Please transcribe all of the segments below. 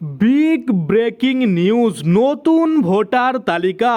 Big breaking news নতুন voter তালিকা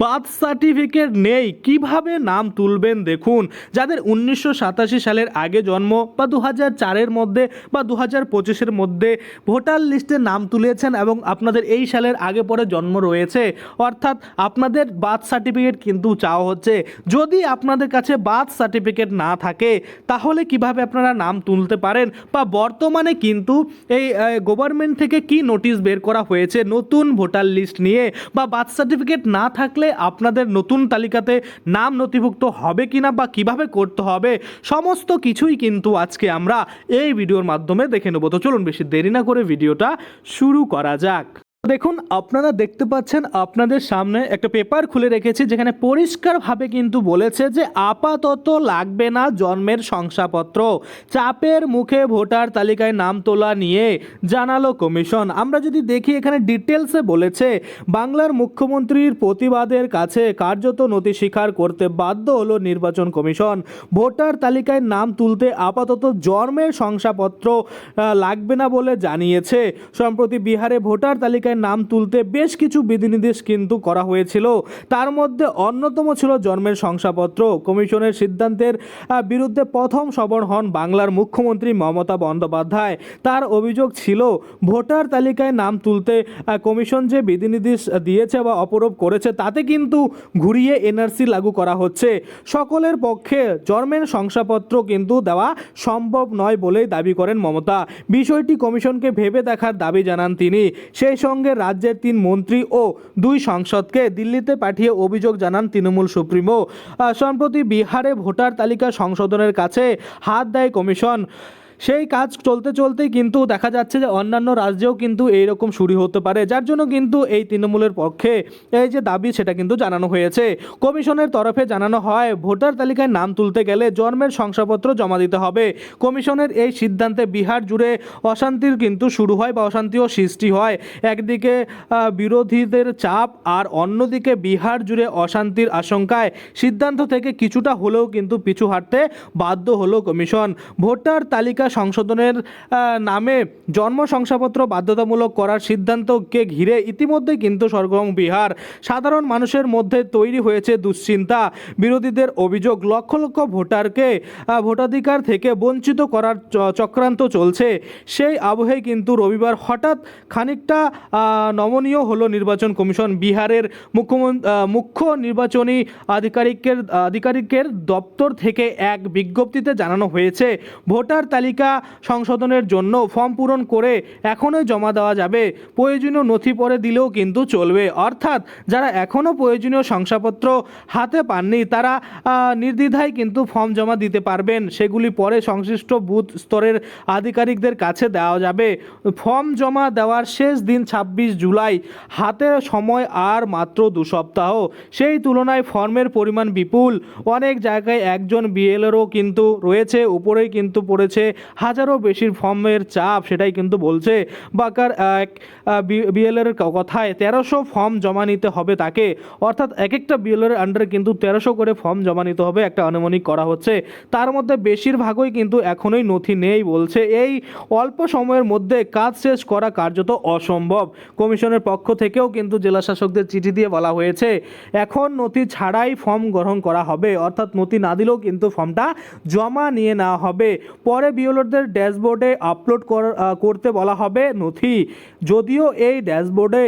birth certificate নেই, কীভাবে নাম তুলবেন দেখুন। যাদের উনিশশো সাতাশি সালের আগে জন্ম বা দু চারের মধ্যে বা দু হাজার পঁচিশের মধ্যে ভোটার লিস্টে নাম তুলেছেন এবং আপনাদের এই সালের আগে পরে জন্ম রয়েছে, অর্থাৎ আপনাদের বার্থ সার্টিফিকেট কিন্তু চাওয়া হচ্ছে। যদি আপনাদের কাছে বার্থ সার্টিফিকেট না থাকে, তাহলে কীভাবে আপনারা নাম তুলতে পারেন? বা বর্তমানে কিন্তু এই গভর্নমেন্ট থেকে কি নোটিশ বের করা হয়েছে নতুন ভোটার লিস্ট নিয়ে বা বার্থ সার্টিফিকেট না থাকলে আপনাদের নতুন তালিকাতে নাম নথিভুক্ত হবে কিনা বা কীভাবে করতে হবে, সমস্ত কিছুই কিন্তু আজকে আমরা এই ভিডিওর মাধ্যমে দেখে নেব। তো চলুন বেশি দেরি না করে ভিডিওটা শুরু করা যাক। দেখুন, আপনারা দেখতে পাচ্ছেন আপনাদের সামনে একটা পেপার খুলে রেখেছি, যেখানে পরিষ্কারভাবে কিন্তু বলেছে যে আপাতত লাগবে না জন্মের শংসাপত্র। চাপের মুখে ভোটার তালিকায় নাম তোলা নিয়ে জানালো কমিশন। আমরা যদি দেখি, এখানে ডিটেলসে বলেছে, বাংলার মুখ্যমন্ত্রীর প্রতিবাদের কাছে কার্যত নথি স্বীকার করতে বাধ্য হলো নির্বাচন কমিশন। ভোটার তালিকায় নাম তুলতে আপাতত জন্মের শংসাপত্র লাগবে না বলে জানিয়েছে। সম্প্রতি বিহারে ভোটার তালিকায় নাম তুলতে বেশ কিছু বিধিনির্দেশ কিন্তু করা হয়েছিল। তার মধ্যে অন্যতম ছিল জন্মের শংসাপত্র। কমিশনের সিদ্ধান্তের বিরুদ্ধে প্রথম সবর হন বাংলার মুখ্যমন্ত্রী মমতা বন্দ্যোপাধ্যায়। তার অভিযোগ ছিল, ভোটার তালিকায় নাম তুলতে কমিশন যে বিধিনির্দেশ দিয়েছে বা অপরোপ করেছে, তাতে কিন্তু ঘুরিয়ে এনআরসি লাগু করা হচ্ছে। সকলের পক্ষে জন্মের শংসাপত্র কিন্তু দেওয়া সম্ভব নয় বলেই দাবি করেন মমতা। বিষয়টি কমিশনকে ভেবে দেখার দাবি জানান তিনি। সেই সঙ্গে রাজ্যের তিন মন্ত্রী ও দুই সাংসদকে দিল্লিতে পাঠিয়ে অভিযোগ জানান তৃণমূল সুপ্রিমো। সম্প্রতি বিহারে ভোটার তালিকা সংশোধনের কাছে হাত দেয় কমিশন। সেই কাজ চলতে চলতেই কিন্তু দেখা যাচ্ছে যে অন্যান্য রাজ্যেও কিন্তু এইরকম শুরু হতে পারে, যার জন্য কিন্তু এই তৃণমূলের পক্ষে এই যে দাবি সেটা কিন্তু জানানো হয়েছে। কমিশনের তরফে জানানো হয়, ভোটার তালিকায় নাম তুলতে গেলে জন্মের শংসাপত্র জমা দিতে হবে। কমিশনের এই সিদ্ধান্তে বিহার জুড়ে অশান্তির কিন্তু শুরু হয় বা অশান্তিও সৃষ্টি হয়। একদিকে বিরোধীদের চাপ আর অন্যদিকে বিহার জুড়ে অশান্তির আশঙ্কায় সিদ্ধান্ত থেকে কিছুটা হলেও কিন্তু পিছু হাঁটতে বাধ্য হলো কমিশন। ভোটার তালিকা সংশোধনের নামে জন্ম শংসাপত্র বাধ্যতামূলক করার সিদ্ধান্তকে ঘিরে ইতিমধ্যে কিন্তু সরগরম বিহার। সাধারণ মানুষের মধ্যে তৈরি হয়েছে দুশ্চিন্তা। বিরোধীদের অভিযোগ লক্ষ লক্ষ ভোটারকে ভোটাধিকার থেকে বঞ্চিত করার চক্রান্ত চলছে। সেই আবহে কিন্তু রবিবার হঠাৎ খানিকটা নমনীয় হলো নির্বাচন কমিশন। বিহারের মুখ্যমন্ত্রী মুখ্য নির্বাচনী আধিকারিকের আধিকারিকের দপ্তর থেকে এক বিজ্ঞপ্তিতে জানানো হয়েছে, ভোটার তালিকা সংশোধনের জন্য ফর্ম পূরণ করে এখনই জমা দেওয়া যাবে। প্রয়োজনীয় নথি পরে দিলেও কিন্তু চলবে। অর্থাৎ যারা এখনও প্রয়োজনীয় শংসাপত্র হাতে পাননি, তারা নির্দ্বিধায় কিন্তু ফর্ম জমা দিতে পারবেন। সেগুলি পরে সংশ্লিষ্ট বুথ স্তরের আধিকারিকদের কাছে দেওয়া যাবে। ফর্ম জমা দেওয়ার শেষ দিন ছাব্বিশ জুলাই। হাতে সময় আর মাত্র দু সপ্তাহ। সেই তুলনায় ফর্মের পরিমাণ বিপুল। অনেক জায়গায় একজন বিএলেরও কিন্তু রয়েছে, উপরেই কিন্তু পড়েছে হাজারও বেশি ফর্মের চাপ সেটাই কিন্তু বলছে বাকার এক বিএলের কথায় তেরোশো ফর্ম জমা নিতে হবে তাকে। অর্থাৎ এক একটা বিএলের আন্ডারে কিন্তু তেরোশো করে ফর্ম জমা নিতে হবে, একটা আনুমানিক করা হচ্ছে। তার মধ্যে বেশিরভাগই কিন্তু এখনোই নথি নেই বলছে। এই অল্প সময়ের মধ্যে কাজ শেষ করা কার্যত অসম্ভব। কমিশনের পক্ষ থেকেও কিন্তু জেলা শাসকদের চিঠি দিয়ে বলা হয়েছে, এখন নথি ছাড়াই ফর্ম গ্রহণ করা হবে। অর্থাৎ নথি না দিলেও কিন্তু ফর্মটা জমা নিয়ে নেওয়া হবে। পরে বিওলরদের ড্যাশবোর্ডে আপলোড করতে বলা হবে, নথি। যদিও এই ড্যাশবোর্ডে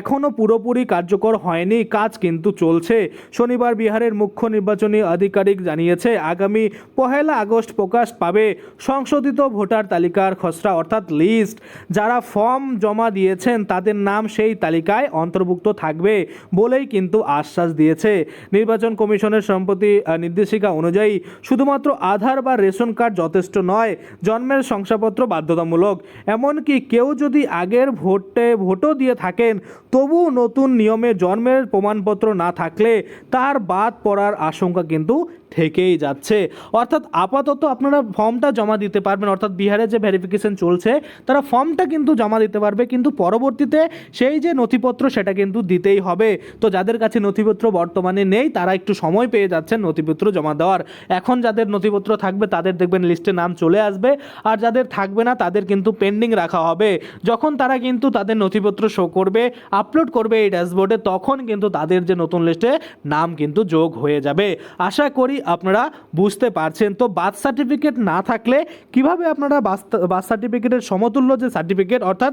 এখনও পুরোপুরি কার্যকর হয়নি, কাজ কিন্তু চলছে। শনিবার বিহারের মুখ্য নির্বাচনী আধিকারিক জানিয়েছে, আগামী পহেলা আগস্ট প্রকাশ পাবে সংশোধিত ভোটার তালিকার খসড়া অর্থাৎ লিস্ট যারা ফর্ম জমা দিয়েছেন, তাদের নাম সেই তালিকায় অন্তর্ভুক্ত থাকবে বলেই কিন্তু আশ্বাস দিয়েছে। নির্বাচন কমিশনের সম্প্রতি নির্দেশিকা অনুযায়ী শুধুমাত্র আধার বা রেশন কার্ড যথেষ্ট নয় জন্মের শংসাপত্র বাধ্যতামূলক। এমনকি কেউ যদি আগের ভোটে ভোটও দিয়ে থাকেন তবু নতুন নিয়মে জন্মের প্রমাণপত্র না থাকলে তার বাদ পড়ার আশঙ্কা কিন্তু থেকেই যাচ্ছে। অর্থাৎ আপাতত আপনারা ফর্মটা জমা দিতে পারবেন, অর্থাৎ বিহারে যে ভেরিফিকেশন চলছে, তারা ফর্মটা কিন্তু জমা দিতে পারবে, কিন্তু পরবর্তীতে সেই যে নথিপত্র সেটা কিন্তু দিতেই হবে। তো যাদের কাছে নথিপত্র বর্তমানে নেই, তারা একটু সময় পেয়ে যাচ্ছেন নথিপত্র জমা দেওয়ার। এখন যাদের নথিপত্র থাকবে, তাদের দেখবেন লিস্টে নাম চলে আসবে। আর যাদের থাকবে না, তাদের কিন্তু পেন্ডিং রাখা হবে। যখন তারা কিন্তু তাদের নথিপত্র শো করবে আপলোড করবে এই ড্যাশবোর্ডে তখন কিন্তু তাদের যে নতুন লিস্টে নাম কিন্তু যোগ হয়ে যাবে। আশা করি আপনারা বুঝতে পারছেন। তো বার্থ সার্টিফিকেট না থাকলে কীভাবে আপনারা বার্থ সার্টিফিকেটের সমতুল্য যে সার্টিফিকেট, অর্থাৎ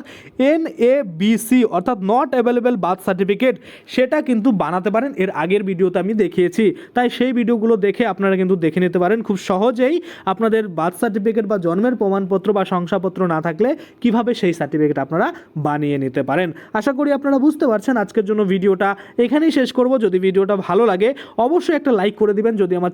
এন এ বিসি অর্থাৎ নট অ্যাভেলেবেল বার্থ সার্টিফিকেট, সেটা কিন্তু বানাতে পারেন। এর আগের ভিডিওতে আমি দেখিয়েছি। তাই সেই ভিডিওগুলো দেখে আপনারা কিন্তু দেখে নিতে পারেন। খুব সহজেই আপনাদের বার্থ সার্টিফিকেট বা জন্মের প্রমাণপত্র বা শংসাপত্র না থাকলে কীভাবে সেই সার্টিফিকেট আপনারা বানিয়ে নিতে পারেন। আশা করি আপনারা বুঝতে পারছেন। আজকের জন্য ভিডিওটা এখানেই শেষ করব। যদি ভিডিওটা ভালো লাগে, অবশ্যই একটা লাইক করে দিবেন। যদি আমার